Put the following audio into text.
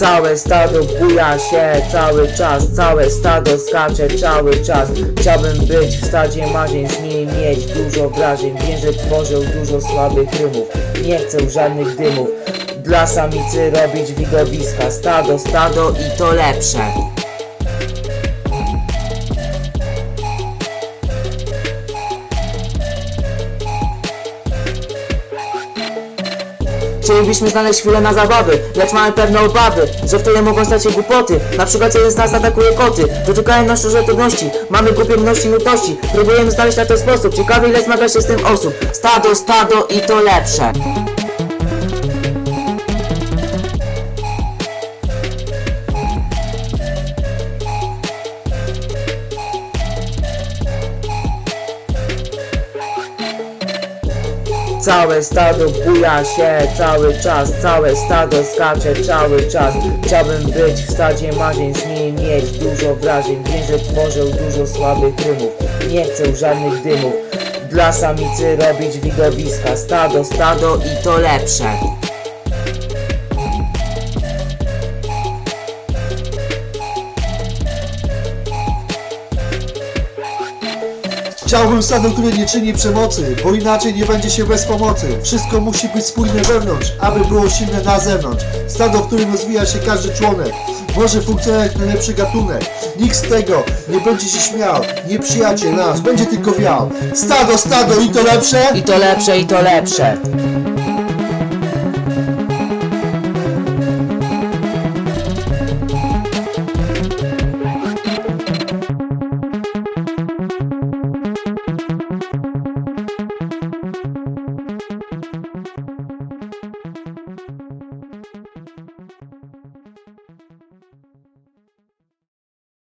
Całe stado buja się cały czas, całe stado skacze cały czas. Chciałbym być w stadzie marzeń, z niej mieć dużo wrażeń. Wiem, że tworzą dużo słabych rymów, nie chcę żadnych dymów. Dla samicy robić widowiska, stado, stado i to lepsze Chcielibyśmy znaleźć chwilę na zabawy, lecz mamy pewne obawy, że wtedy mogą stać się głupoty. Na przykład jeden z nas atakuje koty, dotykają nas różnorodności, mamy głupie mności nutości. Próbujemy znaleźć na ten sposób, ciekawe ile zmaga się z tym osób. Stado, stado i to lepsze. Całe stado buja się cały czas, całe stado skacze cały czas. Chciałbym być w stadzie marzeń, z niej mieć dużo wrażeń. Wiem, że tworzą dużo słabych rymów, nie chcę żadnych dymów. Dla samicy robić widowiska, stado, stado i to lepsze Chciałbym które nie czyni przemocy, bo inaczej nie będzie się bez pomocy. Wszystko musi być spójne wewnątrz, aby było silne na zewnątrz. Stado, w którym rozwija się każdy członek. Może funkcjonować najlepszy gatunek. Nikt z tego nie będzie się śmiał. Nieprzyjaciel nasz będzie tylko wiał. Stado, stado i to lepsze? I to lepsze, i to lepsze